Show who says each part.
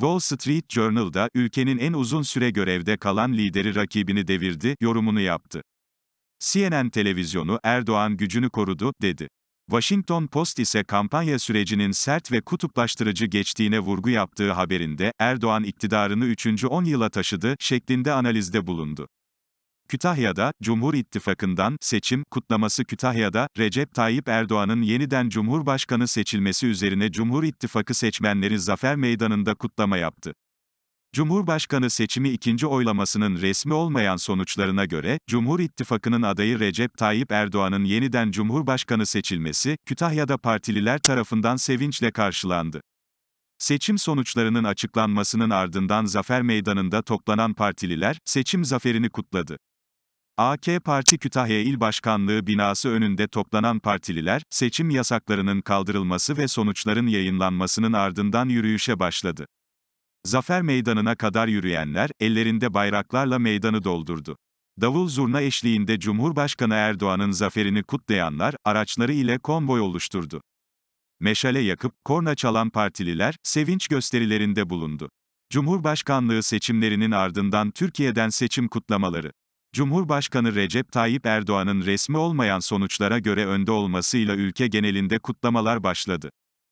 Speaker 1: Wall Street Journal'da ülkenin en uzun süre görevde kalan lideri rakibini devirdi yorumunu yaptı. CNN televizyonu Erdoğan gücünü korudu dedi. Washington Post ise kampanya sürecinin sert ve kutuplaştırıcı geçtiğine vurgu yaptığı haberinde, Erdoğan iktidarını 3. 10 yıla taşıdı, şeklinde analizde bulundu. Kütahya'da, Cumhur İttifakı'ndan, seçim, kutlaması Kütahya'da, Recep Tayyip Erdoğan'ın yeniden Cumhurbaşkanı seçilmesi üzerine Cumhur İttifakı seçmenleri Zafer Meydanı'nda kutlama yaptı. Cumhurbaşkanı seçimi ikinci oylamasının resmi olmayan sonuçlarına göre, Cumhur İttifakı'nın adayı Recep Tayyip Erdoğan'ın yeniden Cumhurbaşkanı seçilmesi, Kütahya'da partililer tarafından sevinçle karşılandı. Seçim sonuçlarının açıklanmasının ardından Zafer Meydanı'nda toplanan partililer, seçim zaferini kutladı. AK Parti Kütahya İl Başkanlığı binası önünde toplanan partililer, seçim yasaklarının kaldırılması ve sonuçların yayınlanmasının ardından yürüyüşe başladı. Zafer Meydanı'na kadar yürüyenler, ellerinde bayraklarla meydanı doldurdu. Davul zurna eşliğinde Cumhurbaşkanı Erdoğan'ın zaferini kutlayanlar, araçları ile konvoy oluşturdu. Meşale yakıp, korna çalan partililer, sevinç gösterilerinde bulundu. Cumhurbaşkanlığı seçimlerinin ardından Türkiye'den seçim kutlamaları. Cumhurbaşkanı Recep Tayyip Erdoğan'ın resmi olmayan sonuçlara göre önde olmasıyla ülke genelinde kutlamalar başladı.